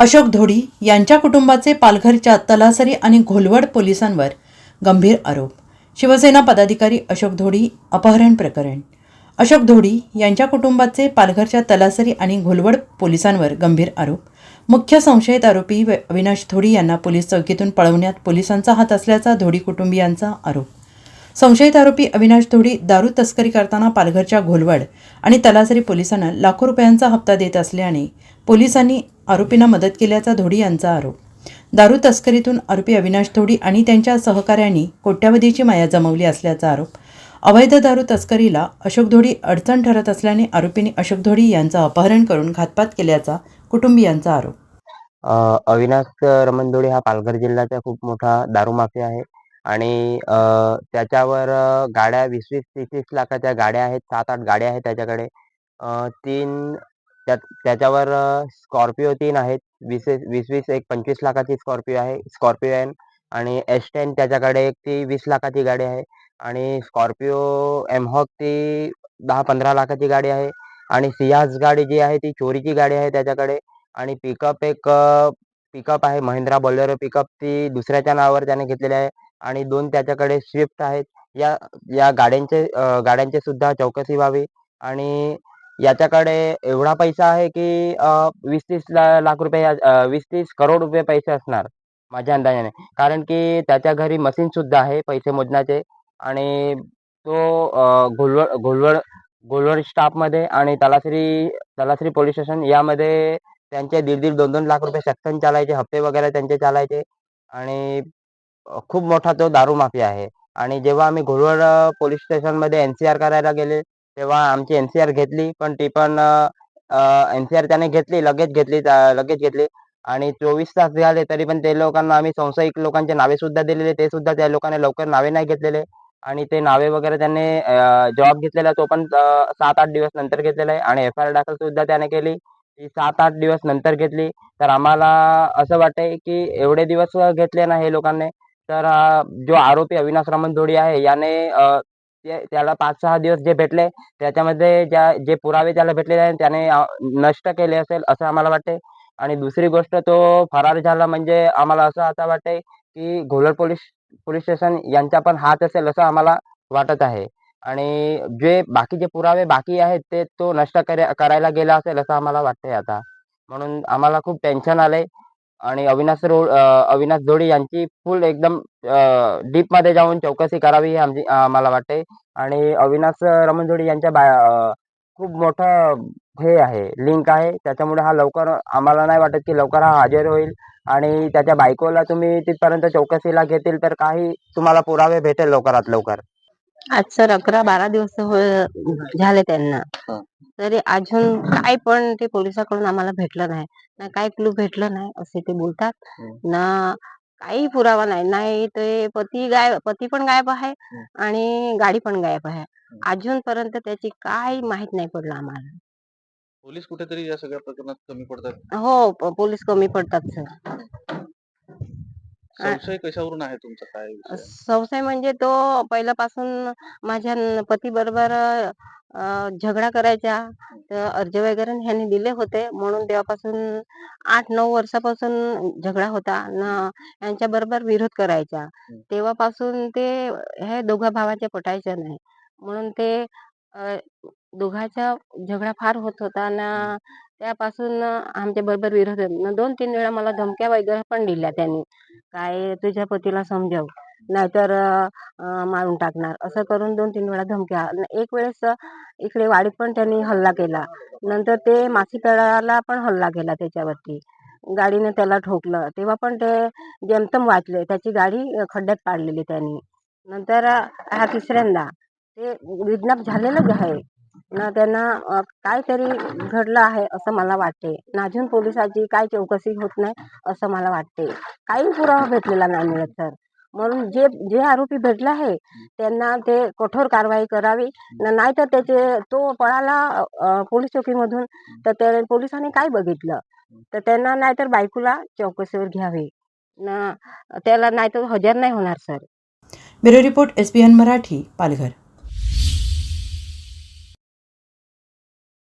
अशोक धोडी यांच्या कुटुंबाचे पालघरच्या तलासरी आणि घोलवड पोलिसांवर गंभीर आरोप. शिवसेना पदाधिकारी अशोक धोडी अपहरण प्रकरण. अशोक धोडी यांच्या कुटुंबाचे पालघरच्या तलासरी आणि घोलवड पोलिसांवर गंभीर आरोप. मुख्य संशयित आरोपी व- अविनाश धोडी यांना पोलीस चौकीतून पळवण्यात पोलिसांचा हात असल्याचा धोडी कुटुंबियांचा आरोप. संशयित आरोपी अविनाश धोडी दारू तस्करी करताना पालघरच्या घोलवड आणि तलासरी पोलिसांना लाखो रुपयांचा हप्ता देत असल्याने पोलिसांनी आरोपींना मदत केल्याचा धोडी यांचा आरोप. दारू तस्करीतून आरोपी अविनाश धोडी आणि त्यांच्या सहकाऱ्यांनी कोट्यावधीची माया जमवली असल्याचा आरोप. अवैध दारू तस्करीला अशोक धोडी अडचण ठरत असल्याने आरोपींनी अशोक धोडी यांचं अपहरण करून घातपात केल्याचा कुटुंबियांचा आरोप. अविनाश रमण धोडी हा पालघर जिल्ह्याचा खूप मोठा दारू माफिया आहे. आणि त्याच्यावर गाड्या वीस वीस तीस तीस लाखाच्या गाड्या आहेत सात आठ गाड्या आहेत त्याच्याकडे. तीन त्या त्याच्यावर स्कॉर्पिओ तीन आहेत वीस वीस वीस एक पंचवीस लाखाची स्कॉर्पिओ आहे स्कॉर्पिओ एन आणि एस टेन त्याच्याकडे एक ती वीस लाखाची गाडी आहे आणि स्कॉर्पिओ एमहॉक ती दहा पंधरा लाखाची गाडी आहे आणि सियाज गाडी जी आहे ती चोरीची गाडी आहे त्याच्याकडे आणि पिकअप एक पिकअप आहे महिंद्रा बोलेरो पिकअप ती दुसऱ्याच्या नावावर त्याने घेतलेली आहे. आणि दोन त्याच्याकडे स्विफ्ट आहेत. या या गाड्यांचे गाड्यांचे सुद्धा चौकशी व्हावी. आणि याच्याकडे एवढा पैसा आहे की वीस तीस ला- लाख रुपये अ, वीस तीस करोड रुपये पैसे असणार माझ्या अंदाजाने. कारण की त्याच्या घरी मशीन सुद्धा आहे पैसे मोजण्याचे. आणि तो अ, घोलवड घोलवड घोलवड स्टाफमध्ये आणि तलासरी तलासरी पोलीस स्टेशन यामध्ये त्यांचे दीड दीड दोन दोन लाख रुपये सक्सन चालायचे हप्ते वगैरे त्यांचे चालायचे. आणि खूप मोठा तो दारू माफिया आहे. आणि जेव्हा आम्ही घोरवड पोलीस स्टेशनमध्ये एन सी आर करायला गेले तेव्हा आमची एन सी आर घेतली पण ती पण एन सी आर त्याने घेतली लगेच घेतली लगेच घेतली. आणि चोवीस तास झाले तरी पण ते लोकांना आम्ही संशयित लोकांचे नावे सुद्धा दिलेले ते सुद्धा त्या लोकांनी लवकर नावे नाही घेतलेले. आणि ते नावे वगैरे त्यांनी जॉब घेतलेला तो पण सात आठ दिवस नंतर घेतलेला आहे. आणि एफ आय आर दाखल सुद्धा त्याने केली. ती सात आठ दिवस नंतर घेतली. तर आम्हाला असं वाटतंय की एवढे दिवस घेतले ना हे लोकांनी तर जो आरोपी अविनाश रमण धोडी आहे याने त्याला पाच सहा दिवस जे भेटले त्याच्यामध्ये ज्या जे पुरावे त्याला भेटलेले आहेत त्याने नष्ट केले असेल असं आम्हाला वाटते आणि दुसरी गोष्ट तो फरार झाला म्हणजे आम्हाला असं आता वाटते की घोलड पोलीस पोलीस स्टेशन यांचा पण हात असेल असं आम्हाला वाटत आहे. आणि जे बाकीचे पुरावे बाकी आहेत ते तो नष्ट करायला गेला असेल असं आम्हाला वाटतंय आता. म्हणून आम्हाला खूप टेन्शन आलंय. आणि अविनाश रोड अविनाश जोडी यांची फुल एकदम डीपमध्ये जाऊन चौकशी करावी हे आमची आम्हाला वाटते. आणि अविनाश रमण जोडी यांच्या बा खूप मोठं हे आहे लिंक आहे. त्याच्यामुळे हा लवकर आम्हाला नाही वाटत की लवकर हा हजर होईल. आणि त्याच्या बायकोला तुम्ही तिथपर्यंत चौकशीला घेतील तर काही तुम्हाला पुरावे भेटेल लवकरात लवकर. आज सर अकरा बारा दिवस हो- झाले त्यांना. तरी अजून काय पण ते पोलिसाकडून आम्हाला भेटलं नाही. ना काय क्लू भेटलं नाही असे ते बोलतात. ना काही पुरावा नाही. नाही ते पती गायब पती पण गायब आहे आणि गाडी पण गायब आहे. अजूनपर्यंत त्याची काही माहीत नाही पडलं आम्हाला. पोलीस कुठेतरी या सगळ्या प्रकरणात कमी पडतात. हो प- पोलीस कमी पडतात सर संशय कशावरून आहे तुमचा? काय विषय? संशय म्हणजे तो पहिल्यापासून माझ्या पती बरोबर झगडा करायचा तर अर्ज वगैरे ह्यांनी दिले होते. म्हणून तेव्हापासून आठ नऊ वर्षापासून झगडा होता न यांच्या बरोबर विरोध करायचा तेव्हापासून ते हे दोघा भावाच्या पटायच्या नाही. म्हणून ते अ, दोघांचा झगडा फार होत होता ना त्यापासून आमच्या बरोबर विरोध दोन तीन वेळा मला धमक्या वगैरे पण दिल्या त्यांनी. काय तुझ्या पतीला समजावू? नाहीतर मारून टाकणार. असं करून दोन तीन वेळा धमक्या. एक वेळेस इकडे वाडीत पण त्यांनी हल्ला केला. नंतर ते मासिक पण हल्ला केला त्याच्यावरती. गाडीने त्याला ठोकलं. तेव्हा पण ते जमतम वाचले. त्याची गाडी खड्ड्यात पाडलेली त्यांनी. नंतर हा तिसऱ्यांदा. ते विज्ञाप झालेलंच आहे. ना त्यांना काहीतरी घडलं आहे असं मला वाटते. नाजून पोलिसाची काय चौकशी होत नाही असं मला वाटते. काही पुरावा भेटलेला नाही मिळत सर म्हणून जे जे आरोपी भेटला आहे त्यांना ते कठोर कारवाई करावी. नाहीतर त्याचे तो पळाला पोलीस चौकीमधून तर त्या पोलिसांनी काय बघितलं? तर त्यांना नाहीतर बायकोला चौकशीवर घ्यावे. ना त्याला नाहीतर हजर नाही होणार sir. Bureau report S B N Marathi Palghar.